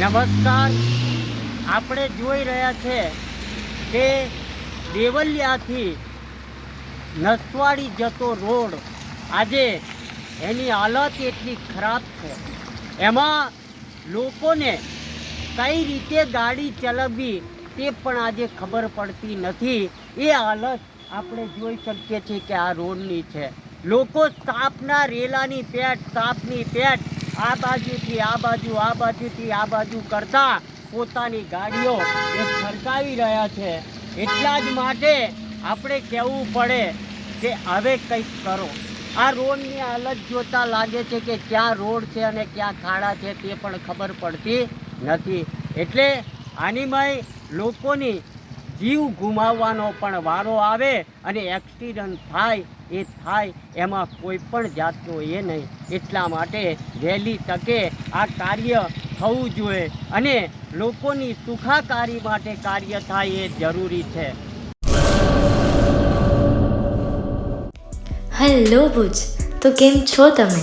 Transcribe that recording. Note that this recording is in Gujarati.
નમસ્કાર. આપણે જોઈ રહ્યા છે કે દેવલિયાથી નસવાડી જતો રોડ આજે એની હાલત એટલી ખરાબ છે. એમાં લોકોને કઈ રીતે ગાડી ચલાવવી તે પણ આજે ખબર પડતી નથી. એ હાલત આપણે જોઈ શકીએ છીએ કે આ રોડની છે. લોકો સાપના રેલાની પેટ સાપની પેટ આ બાજુથી આ બાજુ, આ બાજુથી આ બાજુ કરતા પોતાની ગાડીઓ એ સરકાવી રહ્યા છે. એટલા જ માટે આપણે કહેવું પડે કે હવે કંઈક કરો. આ રોડની હાલત જોતા લાગે છે કે ક્યાં રોડ છે અને ક્યાં ખાડા છે તે પણ ખબર પડતી નથી. એટલે આનીમય લોકોની જીવ ગુમાવવાનો પણ વારો આવે અને એક્સિડન્ટ થાય, એ થાય એમાં કોઈ પણ જાતનો એ નહીં. એટલા માટે વહેલી તકે આ કાર્ય થવું જોઈએ અને લોકોની સુખાકારી માટે કાર્ય થાય એ જરૂરી છે. હેલો ભુજ. તો કેમ છો તમે?